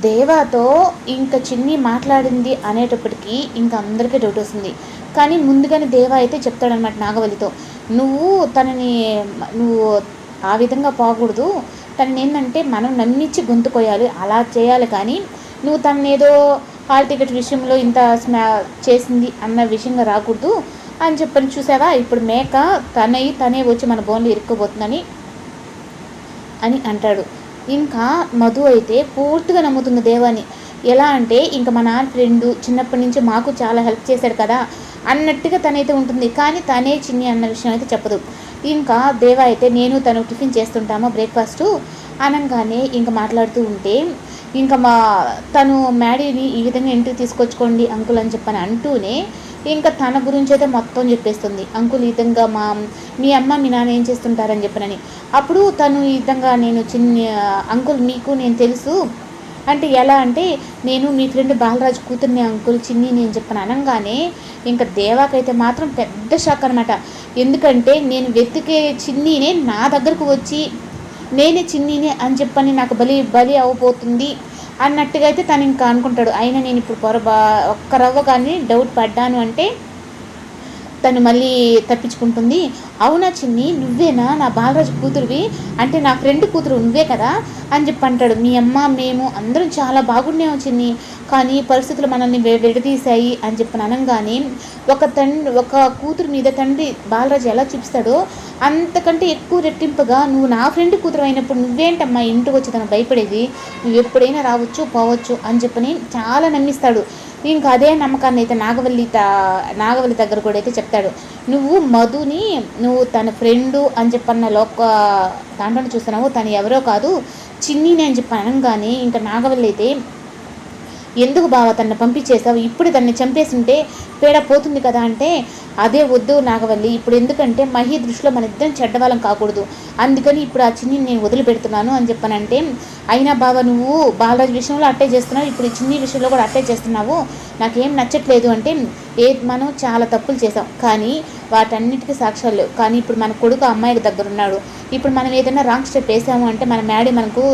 దేవాతో ఇంకా చిన్ని మాట్లాడింది అనేటప్పటికీ ఇంకా అందరికీ డౌట్ వస్తుంది. కానీ ముందుగానే దేవా అయితే చెప్తాడనమాట నాగవల్లితో నువ్వు తనని నువ్వు ఆ విధంగా పోకూడదు. తనని ఏంటంటే మనం నమ్మించి గొంతు కొయ్యాలి. అలా చేయాలి కానీ నువ్వు తనని ఏదో హాల్ టికెట్ విషయంలో ఇంత స్మా చేసింది అన్న విషయంగా రాకూడదు. అని చెప్పని చూసావా? ఇప్పుడు మేక తనై తనే వచ్చి మన బోన్లో ఇరుక్కుపోతుందని అని అంటాడు. ఇంకా మధు అయితే పూర్తిగా నమ్ముతుంది దేవాని. ఎలా అంటే ఇంకా మా నాన్న ఫ్రెండ్ చిన్నప్పటి నుంచి మాకు చాలా హెల్ప్ చేశాడు కదా అన్నట్టుగా తనైతే ఉంటుంది. కానీ తనే చిన్ని అన్న విషయం అయితే చెప్పదు. ఇంకా దేవ అయితే నేను తను టిఫిన్ చేస్తుంటామో బ్రేక్ఫాస్ట్ అనగానే ఇంకా మాట్లాడుతూ ఉంటే ఇంకా మా తను మ్యాడీని ఈ విధంగా ఇంటికి తీసుకొచ్చుకోండి అంకుల్ అని చెప్పని అంటూనే ఇంకా తన గురించి అయితే మొత్తం చెప్పేస్తుంది. అంకుల్ ఈ విధంగా మా మీ అమ్మ మీ నాన్న ఏం చేస్తుంటారని చెప్పనని. అప్పుడు తను ఈ విధంగా నేను చిన్న అంకుల్ మీకు నేను తెలుసు. అంటే ఎలా అంటే నేను మీ ఫ్రెండ్ బాలరాజు కూతుర్ని అంకుల్ చిన్ని నేను చెప్పను అనగానే ఇంకా దేవాకైతే మాత్రం పెద్ద షాక్ అనమాట ఎందుకంటే నేను వెతికే చిన్నీనే నా దగ్గరకు వచ్చి నేనే చిన్నీనే అని చెప్పని నాకు బలి బలి అవ్వబోతుంది అన్నట్టుగా అయితే తను ఇంకా అనుకుంటాడు. అయినా నేను ఇప్పుడు పొరబా ఒక్క రవ్వ కానీ డౌట్ పడ్డాను అంటే తను మళ్ళీ తప్పించుకుంటుంది. అవునా చిన్ని? నువ్వేనా? నా బాలరాజు కూతురువి? అంటే నా ఫ్రెండ్ కూతురు నువ్వే కదా? అని చెప్పి అంటాడు. మీ అమ్మ మేము అందరం చాలా బాగుండేము చిన్ని. కానీ పరిస్థితులు మనల్ని విడదీశాయి అని చెప్పి అనగానే ఒక తండ్రి ఒక కూతురు మీద తండ్రి బాలరాజు ఎలా చూపిస్తాడో అంతకంటే ఎక్కువ రెట్టింపుగా నువ్వు నా ఫ్రెండ్ కూతురు అయినప్పుడు నువ్వేంటమ్మా ఇంటికి వచ్చి తను భయపడేది? నువ్వు ఎప్పుడైనా రావచ్చు పోవచ్చు అని చెప్పని చాలా నమ్మిస్తాడు. ఇంకా అదే నమ్మకాన్ని అయితే నాగవల్లి నాగవల్లి దగ్గర కూడా అయితే చెప్తాడు. నువ్వు మధుని నువ్వు తన ఫ్రెండు అని చెప్పన్న లోక దాంట్లో చూస్తున్నావు తను ఎవరో కాదు చిన్నీని అని చెప్పి అనగానే ఇంకా నాగవల్లి అయితే ఎందుకు బావ తనను పంపించేసావు ఇప్పుడు తన్ని చంపేసింటే పేడ పోతుంది కదా అంటే అదే వద్దు నాగవల్లి ఇప్పుడు ఎందుకంటే మహి దృష్టిలో మన ఇద్దరం చెడ్డవాళ్ళం కాకూడదు. అందుకని ఇప్పుడు ఆ చిన్ని నేను వదిలిపెడుతున్నాను అని చెప్పానంటే అయినా బావ నువ్వు బాలరాజు విషయంలో అట్టే చేస్తున్నావు ఇప్పుడు చిన్ని విషయంలో కూడా అట్టే చేస్తున్నావు. నాకేం నచ్చట్లేదు అంటే ఏ మనం చాలా తప్పులు చేసాం కానీ వాటన్నిటికీ సాక్ష్యాలు లేవు. కానీ ఇప్పుడు మన కొడుకు అమ్మాయికి దగ్గర ఉన్నాడు. ఇప్పుడు మనం ఏదైనా రాంగ్ స్టెప్ వేసాము అంటే మన మ్యాడీ మనకు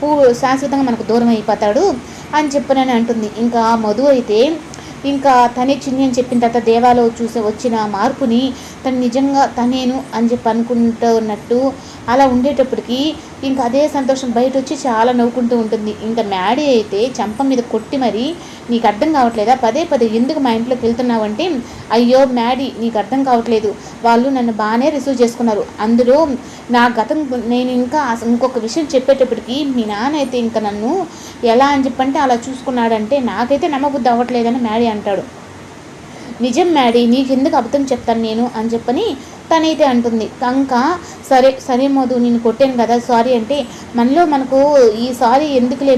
పూ శాశ్వతంగా మనకు దూరం అయిపోతాడు అని చెప్పనని అంటుంది. ఇంకా మధు అయితే ఇంకా తనే చిన్ని అని చెప్పిన తర్వాత దేవాలో చూసే వచ్చిన మార్పుని తను నిజంగా తనేను అని చెప్పి అనుకుంటూ ఉన్నట్టు అలా ఉండేటప్పటికి ఇంకా అదే సంతోషం బయట వచ్చి చాలా నవ్వుకుంటూ ఉంటుంది. ఇంకా మ్యాడీ అయితే చంప మీద కొట్టి మరి నీకు అర్థం కావట్లేదా? పదే పదే ఎందుకు మా ఇంట్లోకి వెళ్తున్నావు అంటే అయ్యో మ్యాడీ నీకు అర్థం కావట్లేదు. వాళ్ళు నన్ను బాగానే రిసీవ్ చేసుకున్నారు. అందులో నా గతం నేను ఇంకా ఇంకొక విషయం చెప్పేటప్పటికి మీ నాన్న అయితే ఇంకా నన్ను ఎలా అని చెప్పంటే అలా చూసుకున్నాడంటే నాకైతే నమ్మబుద్ధి అవ్వట్లేదని మ్యాడీ అంటాడు. నిజం మ్యాడీ నీకెందుకు అబద్ధం చెప్తాను నేను? అని చెప్పని తనైతే అంటుంది. కంక సరే సరే మధు నేను కొట్టాను కదా సారీ అంటే మనలో మనకు ఈ సారీ ఎందుకులే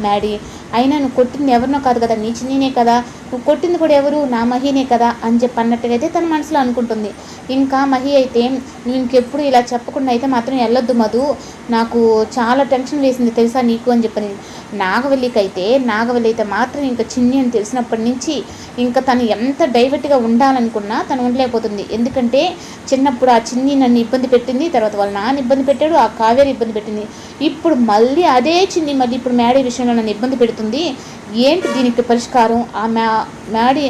మ్యాడీ? అయినా నువ్వు కొట్టింది ఎవరినో కాదు కదా నీ చిన్నీనే కదా. నువ్వు కొట్టింది కూడా ఎవరు? నా మహినే కదా అని చెప్పి అన్నట్టుగైతే తన మనసులో అనుకుంటుంది. ఇంకా మహి అయితే నువ్వు ఇంకెప్పుడు ఇలా చెప్పకుండా అయితే మాత్రం వెళ్ళొద్దు మధు. నాకు చాలా టెన్షన్ వేసింది తెలుసా నీకు? అని చెప్పని నాగవల్లికి అయితే నాగవల్లి అయితే మాత్రం ఇంకా చిన్ని అని తెలిసినప్పటి నుంచి ఇంకా తను ఎంత డైవర్ట్గా ఉండాలనుకున్నా తను ఉండలేకపోతుంది. ఎందుకంటే చిన్నప్పుడు ఆ చిన్ని నన్ను ఇబ్బంది పెట్టింది తర్వాత వాళ్ళ నాన్న ఇబ్బంది పెట్టాడు ఆ కావేరి ఇబ్బంది పెట్టింది. ఇప్పుడు మళ్ళీ అదే చిన్ని మళ్ళీ ఇప్పుడు మ్యాడీ విషయంలో నన్ను ఇబ్బంది పెడుతుంది ఏంటి దీనికి పరిష్కారం? ఆ మ్యా మ్యాడీ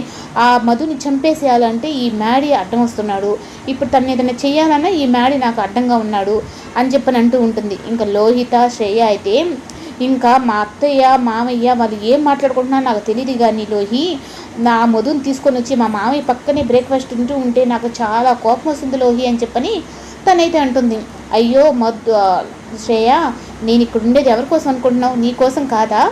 ఆ మధుని చంపేసేయాలంటే ఈ మ్యాడీ అడ్డం వస్తున్నాడు. ఇప్పుడు తను ఏదైనా చేయాలన్నా ఈ మ్యాడీ నాకు అడ్డంగా ఉన్నాడు అని చెప్పని అంటూ ఉంటుంది. ఇంకా లోహిత శ్రేయ అయితే ఇంకా మా అత్తయ్య మామయ్య వాళ్ళు ఏం మాట్లాడుకుంటున్నా నాకు తెలియదు కానీ లోహి నా మధుని తీసుకొని వచ్చి మా మామయ్య పక్కనే బ్రేక్ఫాస్ట్ తింటూ ఉంటే నాకు చాలా కోపం వస్తుంది లోహి అని చెప్పని తనైతే అంటుంది. అయ్యో మధు శ్రేయ నేను ఇక్కడ ఉండేది ఎవరి కోసం అనుకుంటున్నావు? నీ కోసం కాదా?